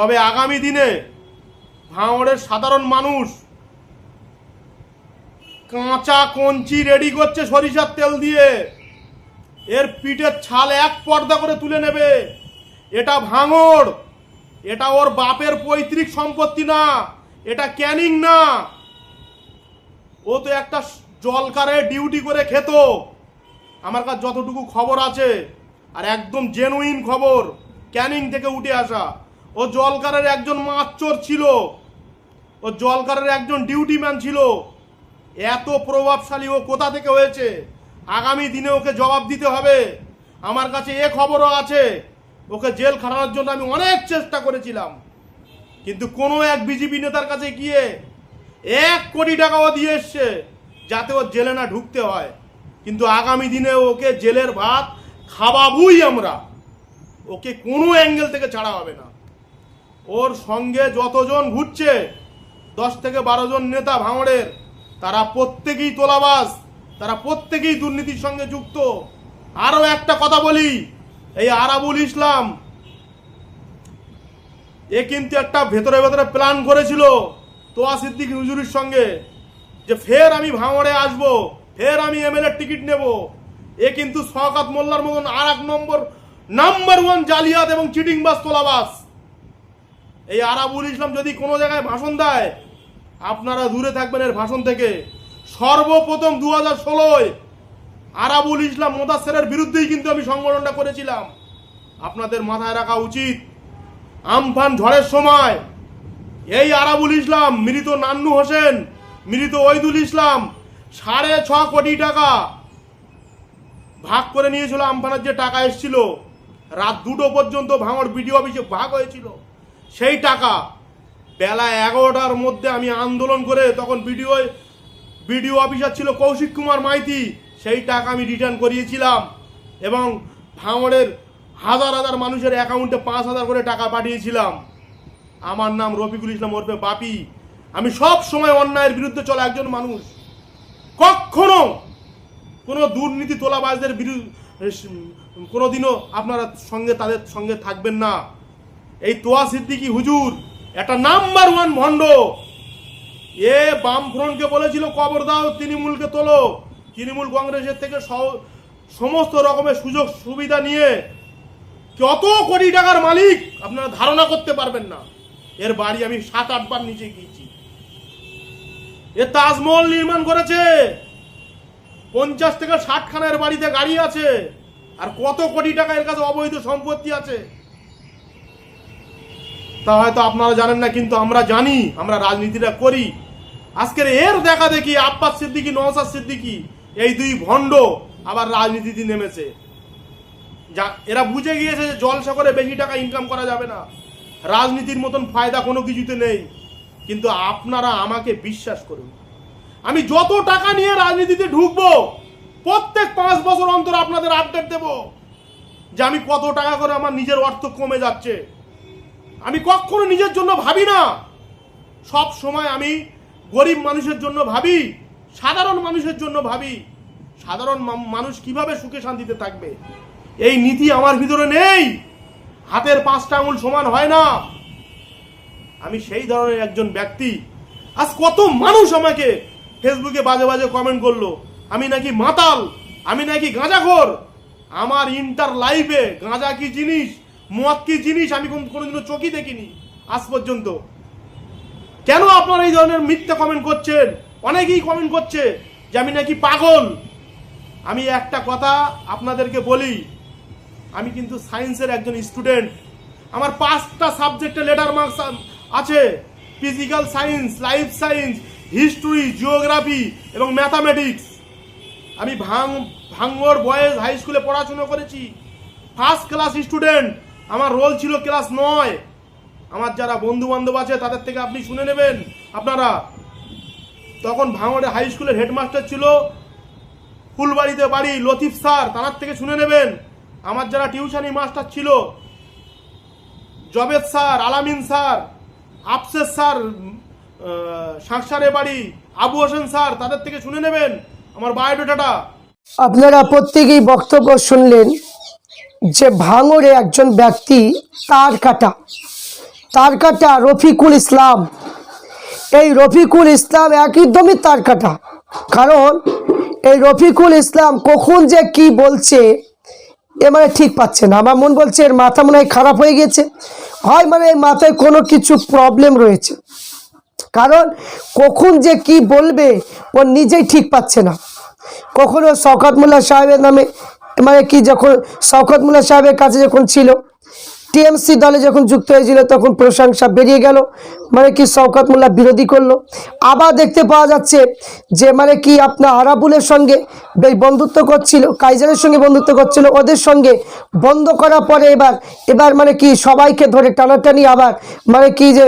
তবে আগামী দিনে ভাঙড়ের সাধারণ মানুষ কাঁচা কঞ্চি রেডি করছে সরিষার তেল দিয়ে। এর পিঠের ছাল এক পর্দা করে তুলে নেবে। এটা ভাঙড়। এটা ওর বাপের পৈতৃক সম্পত্তি না। এটা ক্যানিং না। ও তো একটা জলকারে ডিউটি করে খেত। আমার কাছে যতটুকু খবর আছে, আর একদম জেনুইন খবর, ক্যানিং থেকে উঠে আসা। ও জলকারের একজন মাচ্চর ছিল। ও জলকারের একজন ডিউটি ম্যান ছিল। এত প্রভাবশালী ও কোথা থেকে হয়েছে? আগামী দিনে ওকে জবাব দিতে হবে। আমার কাছে এ খবরও আছে। ওকে জেল খাটানোর জন্য আমি অনেক চেষ্টা করেছিলাম। কিন্তু কোনো এক বিজেপি নেতার কাছে গিয়ে এক কোটি টাকাও দিয়ে এসছে, যাতে ও জেলে না ঢুকতে হয়। কিন্তু আগামী দিনে ওকে জেলের ভাত খাওয়াবুই আমরা। ওকে কোনো অ্যাঙ্গেল থেকে ছাড়া হবে না। ওর সঙ্গে যতজন ঘুরছে, দশ থেকে বারো জন নেতা ভাঙড়ের, তারা প্রত্যেকেই তোলাবাস তারা প্রত্যেকেই দুর্নীতির সঙ্গে যুক্ত। আরও একটা কথা বলি, এই আরাবুল ইসলাম, এ কিন্তু একটা ভেতরে ভেতরে প্ল্যান করেছিল তোয়া সিদ্দিক হুজুরির সঙ্গে, যে ফের আমি ভাঙড়ে আসব, ফের আমি এমএলএ টিকিট নেব। এ কিন্তু শওকাত মোল্লার মতন আর এক নম্বর নাম্বার ওয়ান জালিয়াত এবং চিটিংবাস তোলাবাস এই আরাবুল ইসলাম যদি কোনো জায়গায় ভাষণ দেয়, আপনারা দূরে থাকবেন এর ভাষণ থেকে। সর্বপ্রথম দু হাজার ষোলোয় আরাবুল ইসলাম মোদাসেরের বিরুদ্ধেই কিন্তু আমি সংগঠনটা করেছিলাম। আপনাদের মাথায় রাখা উচিত, আমফান ঝড়ের সময় এই আরাবুল ইসলাম, মৃত নান্নু হোসেন, মৃত ওইদুল ইসলাম সাড়ে ছ কোটি টাকা ভাগ করে নিয়েছিল, আমফানের যে টাকা এসেছিল, রাত দুটো পর্যন্ত ভাঙড় বিডিও অফিসে ভাগ হয়েছিল। সেই টাকা বেলা এগারোটার মধ্যে আমি আন্দোলন করে তখন বিডিও বিডিও অফিসার ছিল কৌশিক কুমার মাইতি, সেই টাকা আমি রিটার্ন করিয়েছিলাম এবং ভাঙড়ের হাজার হাজার মানুষের অ্যাকাউন্টে পাঁচ হাজার করে টাকা পাঠিয়েছিলাম। আমার নাম রফিকুল ইসলাম ওরফে বাপি। আমি সব সময় অন্যায়ের বিরুদ্ধে চলা একজন মানুষ। কখনো কোনো দুর্নীতি তোলাবাজদের বিরুদ্ধে, কোনোদিনও আপনারা সঙ্গে তাদের সঙ্গে থাকবেন না। এই তোয়া সিদ্দিকি হুজুর, একটা নাম্বার ওয়ান ভণ্ড। এ বামফ্রন্টকে বলেছিল, কবর দাও, তৃণমূলকে তোলো। তৃণমূল কংগ্রেসের থেকে সমস্ত রকমের সুযোগ সুবিধা নিয়ে কত কোটি টাকার মালিক আপনারা ধারণা করতে পারবেন না। এর বাড়ি আমি সাত আটবার নিচে গিয়েছি। এ তাজমহল নির্মাণ করেছে। পঞ্চাশ থেকে ষাট খানের বাড়িতে গাড়ি আছে। আর কত কোটি টাকা এর কাছে অবৈধ সম্পত্তি আছে। তা হয়তো আপনারা জানেন না, কিন্তু আমরা জানি, আমরা রাজনীতিটা করি। আজকের এর দেখা দেখি, আব্বাস সিদ্দিকি নওসাদ সিদ্দিকি, এই দুই ভণ্ড আবার রাজনীতিতে নেমেছে। যা, এরা বুঝে গিয়েছে যে জলসা করে বেশি টাকা ইনকাম করা যাবে না। রাজনীতির মতন ফায়দা কোনো কিছুতে নেই। কিন্তু আপনারা আমাকে বিশ্বাস করুন। আমি যত টাকা নিয়ে রাজনীতিতে ঢুকবো, প্রত্যেক পাঁচ বছর অন্তর আপনাদের আপডেট দেব যে আমি কত টাকা করে আমার নিজের অর্থ কমে যাচ্ছে। আমি কখনো নিজের জন্য ভাবি না। সব সময় আমি গরিব মানুষের জন্য ভাবি, সাধারণ মানুষের জন্য ভাবি। সাধারণ মানুষ কীভাবে সুখে শান্তিতে থাকবে? এই নীতি আমার ভিতরে নেই। হাতের পাঁচটা আঙুল সমান হয় না। আমি সেই ধরনের একজন ব্যক্তি। আজ কত মানুষ আমাকে ফেসবুকে বাজে বাজে কমেন্ট করল। আমি নাকি মাতাল, আমি নাকি গাঁজাখোর। আমার ইন্টার লাইফে গাঁজা কি জিনিস? মদ কি জিনিস আমি কোন- কোনোদিনও চোখই দেখিনি, আজ পর্যন্ত। কেন আপনারা এই ধরনের মিথ্যা কমেন্ট করছেন? অনেকেই কমেন্ট করছে যে আমি নাকি পাগল। আমি একটা কথা আপনাদেরকে বলি, আমি কিন্তু সায়েন্সের একজন স্টুডেন্ট আমার পাঁচটা সাবজেক্টে লেটার মার্কস আছে। Physical science life science history geography এবং ম্যাথামেটিক্স আমি ভাং ভাঙ্গর বয়েজ হাই স্কুলে পড়াশোনা করেছি। ফার্স্ট ক্লাস স্টুডেন্ট আমার রোল ছিল ক্লাস নয়। আমার যারা বন্ধু বান্ধব আছে, তাদের থেকে আপনি শুনে নেবেন। আপনারা, তখন ভাঙড়ে হাই স্কুলের হেডমাস্টার ছিল, ফুলবাড়িতে বাড়ি, লতিফ স্যার, তার থেকে শুনে নেবেন। আমার যারা টিউশনি মাস্টার ছিল, জবেদ স্যার, আলামিন স্যার, আফসেস স্যার সাংসারে বাড়ি, আবু হোসেন স্যার, তাদের থেকে শুনে নেবেন। আমার বায়োডাটাটা আপনারা প্রত্যেকেই বক্তব্য শুনলেন। যে ভাঙড়ে একজন ব্যক্তি তার কাটা। তার কাটা রফিকুল ইসলাম। এই রফিকুল ইসলাম একদমই তার কাটা। কারণ এই রফিকুল ইসলাম কখন যে কি বলছে এ মানে ঠিক পাচ্ছে না। আমার মন বলছে এর মাথা মনে হয় খারাপ হয়ে গেছে। হয় মানে এই মাথায় কোনো কিছু প্রবলেম রয়েছে। কারণ কখন যে কি বলবে ও নিজেই ঠিক পাচ্ছে না। কখনো শওকত মোল্লা সাহেবের নামে মানে কি যখন শওকত মোল্লা সাহেবের কাছে যখন ছিল, টিএমসি দলে যখন যুক্ত হয়েছিল, তখন প্রশংসা বেরিয়ে গেল। মানে কি শওকত মোল্লা বিরোধী করল। আবার দেখতে পাওয়া যাচ্ছে যে মানে কি আপনার আরাবুলের সঙ্গে বেশ বন্ধুত্ব করছিল, কাইজারের সঙ্গে বন্ধুত্ব করছিল। ওদের সঙ্গে বন্ধ করার পরে এবার এবার মানে কি সবাইকে ধরে টানাটানি আবার মানে কি যে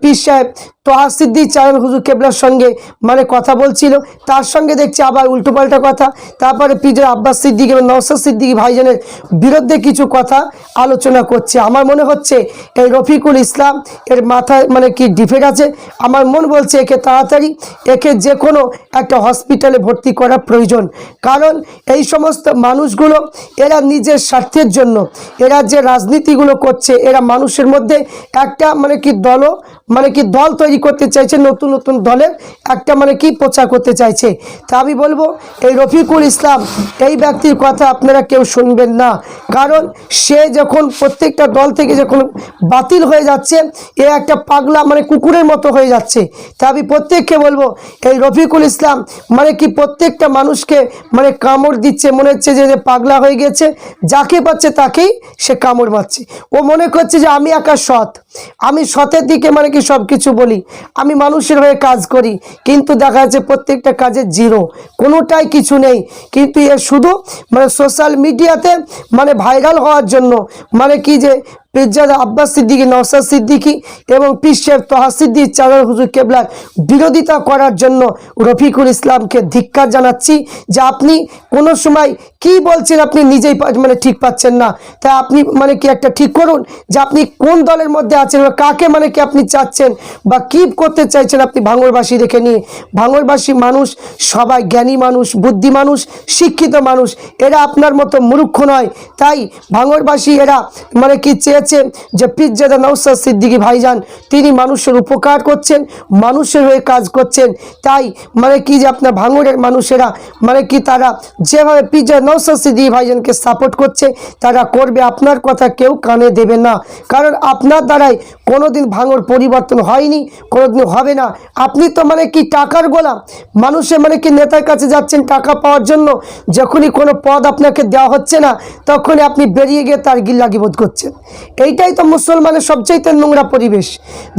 পীর সাহেব তোহা সিদ্দি চারণ হুজুর কেবলার সঙ্গে মানে কথা বলছিল। তার সঙ্গে দেখছি আবার উল্টোপাল্টা কথা। তারপরে পিজের আব্বাস সিদ্দিক এবং নওসাদ সিদ্দিকি ভাইজানের বিরুদ্ধে কিছু কথা আলোচনা করছে। আমার মনে হচ্ছে এই রফিকুল ইসলাম এর মাথায় মানে কি ডিফেক্ট আছে। আমার মন বলছে একে তাড়াতাড়ি, একে যে কোনো একটা হসপিটালে ভর্তি করা প্রয়োজন। কারণ এই সমস্ত মানুষগুলো, এরা নিজের স্বার্থের জন্য, এরা যে রাজনীতিগুলো করছে, এরা মানুষের মধ্যে একটা মানে কি দল মানে কি দল তৈরি করতে চাইছে, নতুন নতুন দলের একটা মানে কি প্রচার করতে চাইছে। তা আমি বলব, এই রফিকুল ইসলাম, এই ব্যক্তির কথা আপনারা কেউ শুনবেন না। কারণ সে যখন প্রত্যেকটা দল থেকে যখন বাতিল হয়ে যাচ্ছে, এ একটা পাগলা মানে কুকুরের মতো হয়ে যাচ্ছে। তা আমি প্রত্যেককে বলব, এই রফিকুল ইসলাম মানে কি প্রত্যেকটা মানুষকে মানে কামড় দিচ্ছে, মনে হচ্ছে যে পাগলা হয়ে গেছে, যাকে পাচ্ছে তাকেই সে কামড় মারছে। ও মনে করছে যে আমি একা সৎ। আমি সতের দিকে মানে কি সব কিছু বলি? আমি মানুষের হয়ে কাজ করি, কিন্তু দেখা যাচ্ছে প্রত্যেকটা কাজে জিরো। কোনোটাই কিছু নেই। কিন্তু এ শুধু মানে সোশ্যাল মিডিয়াতে মানে ভাইরাল হওয়ার জন্য মানে কি যে পিজ্জাদা আব্বাস সিদ্দিকী নওসাদ সিদ্দিকী এবং পিসের তহা সিদ্দিক চাদর হুজুর কেবলার বিরোধিতা করার জন্য রফিকুল ইসলামকে ধিক্কার জানাচ্ছি যে আপনি কোনো সময় কি বলছেন আপনি নিজেই মানে ঠিক পাচ্ছেন না। তাই আপনি মানে কি একটা ঠিক করুন যে আপনি কোন দলের মধ্যে আছেন বা কাকে মানে কি আপনি চাচ্ছেন বা কি করতে চাইছেন আপনি ভাঙরবাসী রেখে নিয়ে ভাঙরবাসী মানুষ সবাই জ্ঞানী মানুষ, বুদ্ধি মানুষ, শিক্ষিত মানুষ। এরা আপনার মতো মূর্খ নয়। তাই ভাঙরবাসী এরা মানে কি চেয়েছে যে পিজ্জাদা নৌসাদ সিদ্দিকী ভাইজান, তিনি মানুষের উপকার করছেন, মানুষের হয়ে কাজ করছেন। তাই মানে কি যে আপনার ভাঙরের মানুষেরা মানে কি তারা যেভাবে পিজ্জা নৌসাদ সিদ্দিকী ভাইজানকে সাপোর্ট করছে, তারা করবে আপনার কথা কেউ কানে দেবে না। কারণ আপনার দ্বারাই কোনোদিন ভাঙর পরিবর্তন হয়নি কোনোদিন হবে না। আপনি তো মানে কি টাকার গোলাম মানুষের মানে কি নেতার কাছে যাচ্ছেন টাকা পাওয়ার জন্য, যখনই কোনো পদ আপনাকে দেওয়া হচ্ছে না, তখনই আপনি বেরিয়ে গিয়ে তার গিল্লাগি বোধ করছেন। এইটাই তো মুসলমানের সবচাইতে নোংরা পরিবেশ।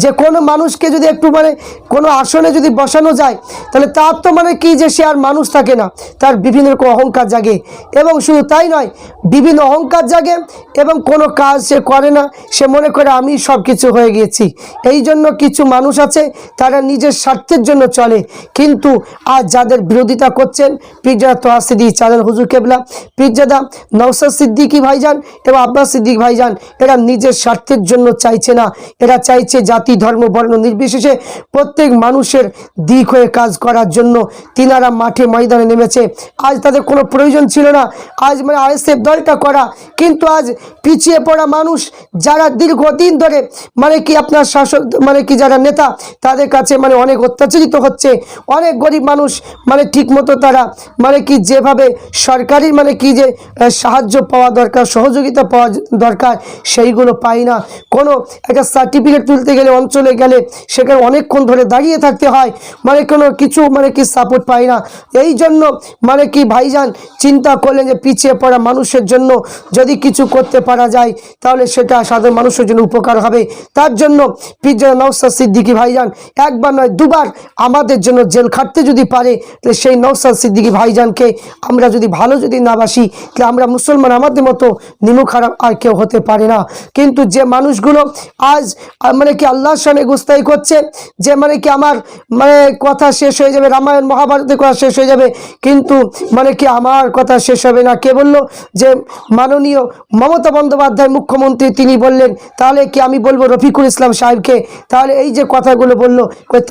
যে কোনো মানুষকে যদি একটু মানে কোনো আসনে যদি বসানো যায়, তাহলে তার তো মানে কি যে সে আর মানুষ থাকে না। তার বিভিন্ন রকম অহংকার জাগে। এবং শুধু তাই নয়, বিভিন্ন অহংকার জাগে এবং কোনো কাজ সে করে না। সে মনে করে, আমি সব কিছু হয়ে গিয়েছি। এই জন্য কিছু মানুষ আছে, তারা নিজের স্বার্থের জন্য চলে। কিন্তু আজ যাদের বিরোধিতা করছেন, পিজ্জাদা তোহা সিদ্দিক চাঁদের হুজুর কেবলা, পিজ্জাদা নৌসাদ সিদ্দিকী ভাইজান এবং আব্বাস সিদ্দিক ভাইজান, এরা নিজের স্বার্থের জন্য চাইছে না। এরা চাইছে জাতি, ধর্ম, বর্ণ নির্বিশেষে প্রত্যেক মানুষের দিক হয়ে কাজ করার জন্য। তিনারা মাঠে ময়দানে নেমেছে। আজ তাদের কোনো প্রয়োজন ছিল না। আজ মানে আইএসএফ দলটা করা। কিন্তু আজ পিছিয়ে পড়া মানুষ যারা দীর্ঘদিন ধরে মানে কি আপনার শাসক মানে কি যারা নেতা, তাদের কাছে মানে অনেক অত্যাচারিত হচ্ছে। অনেক গরিব মানুষ মানে ঠিকমতো তারা মানে কি যেভাবে সরকারি মানে কি যে সাহায্য পাওয়া দরকার, সহযোগিতা পাওয়া দরকার সেইগুলো পাই না। কোনো একটা সার্টিফিকেট তুলতে গেলে অঞ্চলে গেলে সেখানে অনেকক্ষণ ধরে দাঁড়িয়ে থাকতে হয়। মানে কোনো কিছু মানে কি সাপোর্ট পাই না। এই জন্য মানে কি ভাইজান চিন্তা করলেন যে পিছিয়ে পড়া মানুষের জন্য যদি কিছু করতে পারা যায়, তাহলে সেটা সাধারণ মানুষের জন্য উপকার হবে। তার জন্য পিজ্জা নৌসাদ সিদ্দিকী ভাইজান একবার নয়, দুবার আমাদের জন্য জেল খাটতে যদি পারে, তাহলে সেই নৌসাদ সিদ্দিকি ভাইজানকে আমরা যদি ভালো যদি না বাসি, তাহলে আমরা মুসলমান আমাদের মতো নিমুখ খারাপ আর কেউ হতে পারে না। কিন্তু যে মানুষগুলো আজ মানে কি আল্লাহর সামনে গুস্তাই করছে, যে মানে কি আমার মানে কথা শেষ হয়ে যাবে, রামায়ণ মহাভারতের কথা শেষ হয়ে যাবে, কিন্তু মানে কি আমার কথা শেষ হবে না। কে বলল যে মাননীয় মমতা বন্দ্যোপাধ্যায় মুখ্যমন্ত্রী, তিনি বললেন, তাহলে কি আমি বলব রফিকুল ইসলাম সাহেবকে? তাহলে এই যে কথাগুলো বলল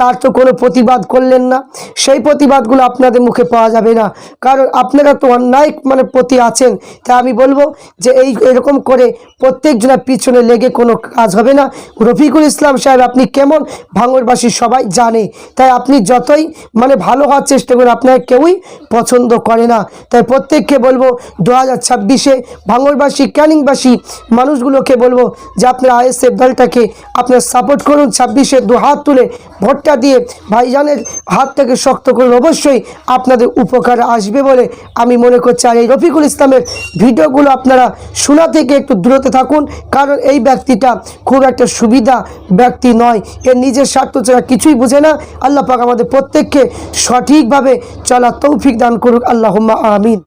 তার তো কোনো প্রতিবাদ করলেন না। সেই প্রতিবাদগুলো আপনাদের মুখে পাওয়া যাবে না। কারণ আপনারা তো অন্যায় মানে প্রতি আছেন। তা আমি বলব যে এই, এরকম করে প্রত্যেকজনের পিছনে লেগে কোনো কাজ হবে না। রফিকুল ইসলাম সাহেব, আপনি কেমন? ভাঙরবাসী সবাই জানে। তাই আপনি যতই মানে ভালো হওয়ার চেষ্টা করেন আপনার কেউই পছন্দ করে না। তাই প্রত্যেককে বলব, দু হাজার ছাব্বিশে ভাঙরবাসী, ক্যানিংবাসী মানুষগুলোকে বলব যে আপনার আইএসএফ দলটাকে আপনার সাপোর্ট করুন। ছাব্বিশে দু হাত তুলে ভোটটা দিয়ে ভাইজানের হাতটাকে শক্ত করুন। অবশ্যই আপনাদের উপকার আসবে বলে আমি মনে করছি। আর এই রফিকুল ইসলামের ভিডিওগুলো আপনারা শোনা থেকে একটু দূরতে থাকুন। কারণ এই ব্যক্তিটা খুব একটা সুবিধা ব্যক্তি নয়। এর নিজের স্বার্থ ছাড়া কিছুই বুঝে না। আল্লাহ পাক আমাদের প্রত্যেককে সঠিকভাবে চলা তৌফিক দান করুক। আল্লাহ আমিন।